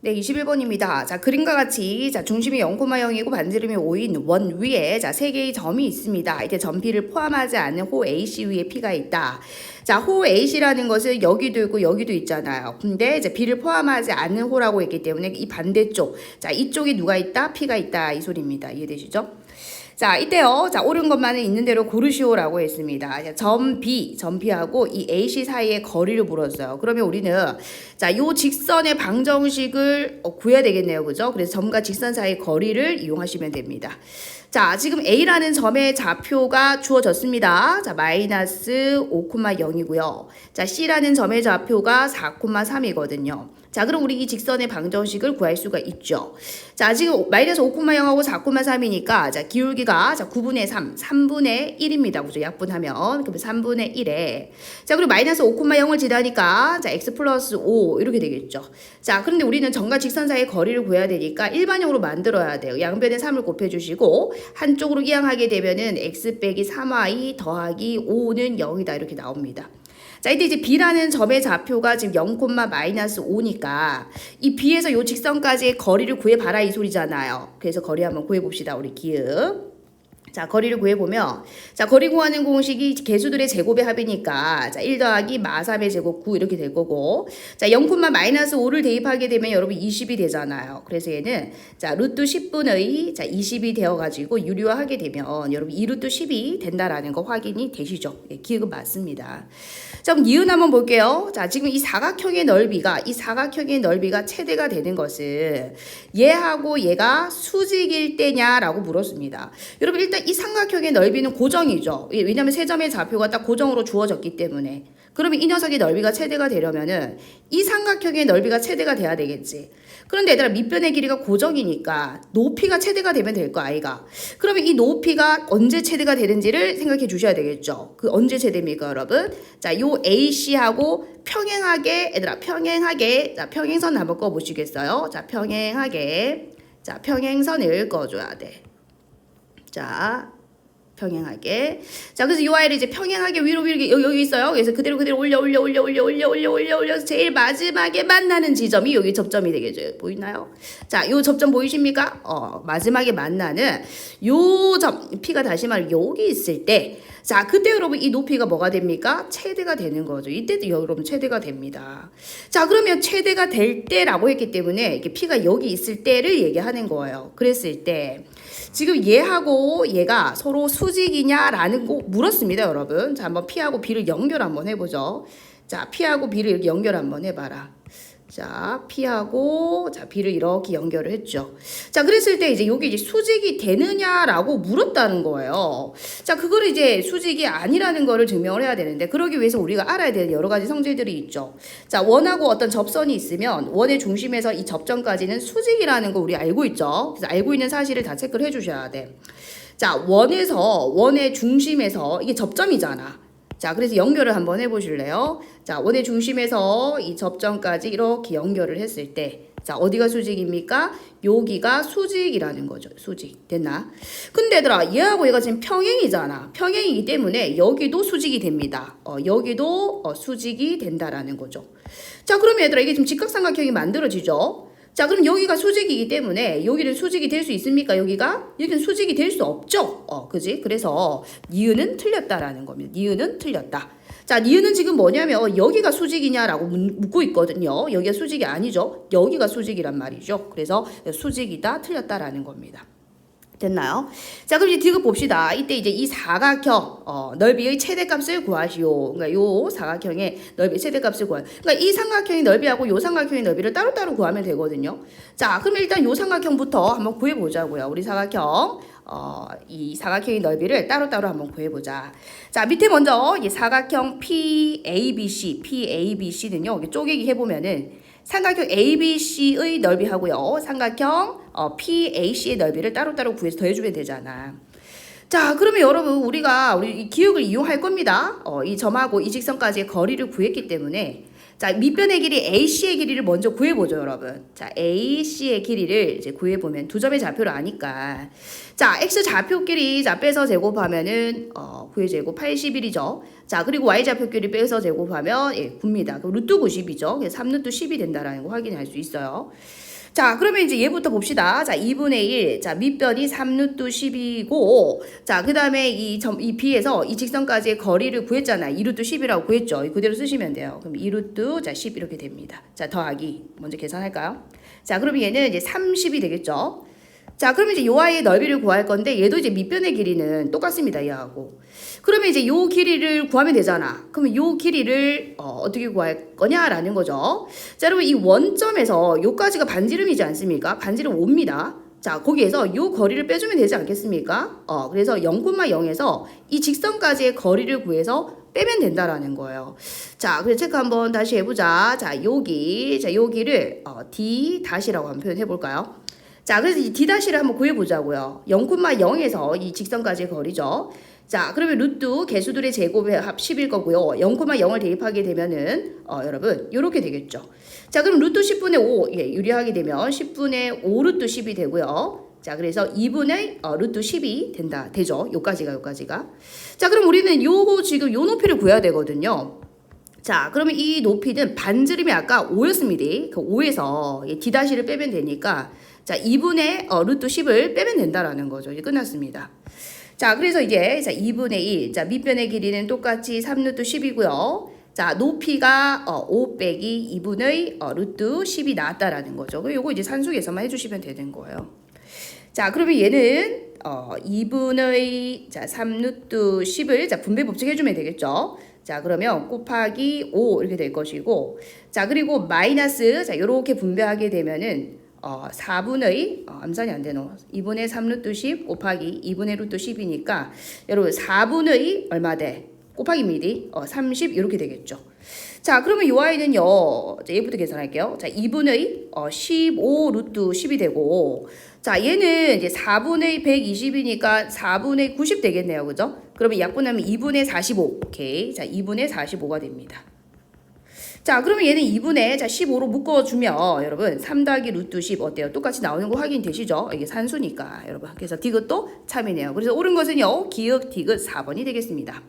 네, 21번입니다. 자, 그림과 같이 자, 중심이 0,0이고 반지름이 5인 원 위에 자, 세 개의 점이 있습니다. 이때 점 P를 포함하지 않는 호 AC 위에 P가 있다. 자, 호 AC라는 것은 여기도 있고 여기도 있잖아요. 근데 이제 B를 포함하지 않는 호라고 했기 때문에 이 반대쪽, 자, 이쪽에 누가 있다? P가 있다. 이 소리입니다. 이해되시죠? 자, 이때요. 자, 옳은 것만은 있는 대로 고르시오라고 했습니다. 자, 점 B, 점 B하고 이 AC 사이의 거리를 물었어요. 그러면 우리는 자, 요 직선의 방정식을 어, 구해야 되겠네요. 그죠? 그래서 점과 직선 사이의 거리를 이용하시면 됩니다. 자, 지금 A라는 점의 좌표가 주어졌습니다. 자, 마이너스 5,0이고요. 자, C라는 점의 좌표가 4,3이거든요. 자, 그럼 우리 이 직선의 방정식을 구할 수가 있죠. 자, 지금 마이너스 5,0하고 4,3이니까 자, 기울기가 자, 9분의 3, 3분의 1입니다. 그죠? 약분하면 그러면 3분의 1에 자, 그리고 마이너스 5,0을 지나니까 자, x 플러스 5 이렇게 되겠죠. 자, 그런데 우리는 점과 직선 사이의 거리를 구해야 되니까 일반형으로 만들어야 돼요. 양변에 3을 곱해 주시고 한쪽으로 이항하게 되면은 x 빼기 3y 더하기 5는 0이다 이렇게 나옵니다. 자, 이때 이제 B라는 점의 좌표가 지금 0, 마이너스 5니까 이 B에서 요 직선까지의 거리를 구해봐라 이 소리잖아요. 그래서 거리 한번 구해봅시다. 우리 기읍. 자, 거리를 구해보면, 자, 거리 구하는 공식이 개수들의 제곱의 합이니까, 자, 1 더하기 마 3의 제곱 9 이렇게 될 거고, 자, 0, 마이너스 5를 대입하게 되면 여러분 20이 되잖아요. 그래서 얘는, 자, 루트 10분의, 자, 20이 되어가지고 유리화하게 되면 여러분 2루트 10이 된다라는 거 확인이 되시죠? 예, 기억은 맞습니다. 자, 그럼 이은 한번 볼게요. 자, 지금 이 사각형의 넓이가, 이 사각형의 넓이가 최대가 되는 것은 얘하고 얘가 수직일 때냐라고 물었습니다. 여러분 일단 이 삼각형의 넓이는 고정이죠. 예, 왜냐하면 세 점의 좌표가 딱 고정으로 주어졌기 때문에. 그러면 이 녀석의 넓이가 최대가 되려면은 이 삼각형의 넓이가 최대가 돼야 되겠지. 그런데 얘들아 밑변의 길이가 고정이니까 높이가 최대가 되면 될 거 아이가. 그러면 이 높이가 언제 최대가 되는지를 생각해 주셔야 되겠죠. 그 언제 최대입니까 여러분? 자, 요 AC하고 평행하게 얘들아 평행하게 자 평행선 한번 꺼 보시겠어요? 자 평행하게 자 평행선을 꺼줘야 돼. 자, 평행하게. 자, 그래서 이 아이를 이제 평행하게 위로 위로 여기, 여기 있어요. 그래서 그대로 그대로 올려 올려 올려 올려 올려 올려 올려 올려서 제일 마지막에 만나는 지점이 여기 접점이 되겠죠. 보이나요? 자, 요 접점 보이십니까? 어, 마지막에 만나는 요 점, P가 다시 말해 여기 있을 때 자, 그때 여러분 이 높이가 뭐가 됩니까? 최대가 되는 거죠. 이때도 여러분 최대가 됩니다. 자, 그러면 최대가 될 때라고 했기 때문에 이게 P가 여기 있을 때를 얘기하는 거예요. 그랬을 때 지금 얘하고 얘가 서로 수직이냐라는 거 물었습니다, 여러분. 자, 한번 P하고 B를 연결 한번 해보죠. 자, P하고 B를 이렇게 연결 한번 해봐라. 자, P하고 자, B를 이렇게 연결을 했죠. 자, 그랬을 때 이제 여기 이제 수직이 되느냐라고 물었다는 거예요. 자, 그거를 이제 수직이 아니라는 거를 증명을 해야 되는데 그러기 위해서 우리가 알아야 되는 여러 가지 성질들이 있죠. 자, 원하고 어떤 접선이 있으면 원의 중심에서 이 접점까지는 수직이라는 거 우리 알고 있죠. 그래서 알고 있는 사실을 다 체크를 해 주셔야 돼. 자, 원에서 원의 중심에서 이게 접점이잖아. 자, 그래서 연결을 한번 해보실래요? 자, 원의 중심에서 이 접점까지 이렇게 연결을 했을 때, 자, 어디가 수직입니까? 여기가 수직이라는 거죠. 수직. 됐나? 근데 얘들아, 얘하고 얘가 지금 평행이잖아. 평행이기 때문에 여기도 수직이 됩니다. 어, 여기도 어, 수직이 된다라는 거죠. 자, 그러면 얘들아, 이게 지금 직각삼각형이 만들어지죠? 자, 그럼 여기가 수직이기 때문에 여기는 수직이 될 수 있습니까? 여기가? 여기는 수직이 될 수 없죠. 어, 그지? 그래서 니은은 틀렸다라는 겁니다. 니은은 틀렸다. 자, 니은은 지금 뭐냐면 여기가 수직이냐라고 묻고 있거든요. 여기가 수직이 아니죠. 여기가 수직이란 말이죠. 그래서 수직이다, 틀렸다라는 겁니다. 됐나요? 자, 그럼 이제 디귿 봅시다. 이때 이제 이 사각형 어, 넓이의 최대값을 구하시오. 그러니까 요 사각형의 넓이 최대값을 구하. 그러니까 이 삼각형의 넓이하고 요 삼각형의 넓이를 따로따로 구하면 되거든요. 자, 그럼 일단 요 삼각형부터 한번 구해 보자고요. 우리 사각형 어, 이 사각형의 넓이를 따로따로 한번 구해보자. 자, 밑에 먼저 이 사각형 PABC, PABC는요, 여기 쪼개기 해보면은 삼각형 ABC의 넓이하고요, 삼각형 어, PAC의 넓이를 따로따로 구해서 더해주면 되잖아. 자, 그러면 여러분 우리가 우리 이 기억을 이용할 겁니다. 어, 이 점하고 이 직선까지의 거리를 구했기 때문에 자, 밑변의 길이 AC의 길이를 먼저 구해보죠, 여러분. 자, AC의 길이를 이제 구해보면 두 점의 좌표를 아니까. 자, X 좌표끼리 자, 빼서 제곱하면은, 어, 9의 제곱 81이죠. 자, 그리고 y좌표끼리 빼서 제곱하면 예, 9입니다. 그럼 루트 90이죠. 그래서 3루트 10이 된다라는 거 확인할 수 있어요. 자, 그러면 이제 얘부터 봅시다. 자, 2분의 1. 자, 밑변이 3루트 10이고, 자, 그 다음에 이 점, 이 B에서 이 직선까지의 거리를 구했잖아요. 2루트 10이라고 구했죠. 그대로 쓰시면 돼요. 그럼 2루트, 자, 10 이렇게 됩니다. 자, 더하기. 먼저 계산할까요? 자, 그러면 얘는 이제 30이 되겠죠. 자, 그러면 이제 요 아이의 넓이를 구할 건데, 얘도 이제 밑변의 길이는 똑같습니다. 얘하고. 그러면 이제 요 길이를 구하면 되잖아. 그러면 요 길이를 어, 어떻게 구할 거냐라는 거죠. 자, 여러분 이 원점에서 요까지가 반지름이지 않습니까? 반지름 5입니다. 자, 거기에서 요 거리를 빼주면 되지 않겠습니까? 어, 그래서 0,0에서 이 직선까지의 거리를 구해서 빼면 된다라는 거예요. 자, 그래서 체크 한번 다시 해보자. 자, 여기, 자, 여기를 어, D 다시라고 한번 표현해 볼까요? 자, 그래서 이 D 다시를 한번 구해보자고요. 0,0에서 이 직선까지의 거리죠. 자, 그러면 루트 개수들의 제곱의 합 10일 거고요. 0,0을 대입하게 되면은 어, 여러분 이렇게 되겠죠. 자, 그럼 루트 10분의 5 예, 유리하게 되면 10분의 5 루트 10이 되고요. 자, 그래서 2분의 어, 루트 10이 된다. 되죠. 요까지가 요까지가. 자, 그럼 우리는 요거 지금 요 높이를 구해야 되거든요. 자, 그러면 이 높이는 반지름이 아까 5였습니다. 그 5에서 D 다시를 빼면 되니까 자, 2분의 어, 루트 10을 빼면 된다라는 거죠. 이제 끝났습니다. 자, 그래서 이제 자, 2분의 1. 자, 밑변의 길이는 똑같이 3루트 10이고요. 자, 높이가 어, 5 빼기 2분의 어, 루트 10이 나왔다라는 거죠. 그 요거 이제 산수계산만 해주시면 되는 거예요. 자, 그러면 얘는 어, 2분의 자, 3루트 10을 자, 분배 법칙 해주면 되겠죠. 자, 그러면 곱하기 5 이렇게 될 것이고, 자, 그리고 마이너스 자, 요렇게 분배하게 되면은 어, 4분의 어, 암산이 안 되노. 2분의 3루트 10 곱하기 2분의 루트 10이니까 여러분 4분의 얼마 돼? 곱하기 미리 어, 30 이렇게 되겠죠. 자, 그러면 이 아이는요. 자, 얘부터 계산할게요. 자, 2분의 어, 15 루트 10이 되고 자, 얘는 이제 4분의 120이니까 4분의 90 되겠네요. 그죠? 그러면 약분하면 2분의 45. 오케이. 자, 2분의 45가 됩니다. 자, 그러면 얘는 2분의 자 15로 묶어주면 여러분 3 더하기 루트 10 어때요? 똑같이 나오는 거 확인되시죠? 이게 산수니까 여러분. 그래서 디귿도 참이네요. 그래서 옳은 것은요. 기역 디귿 4번이 되겠습니다.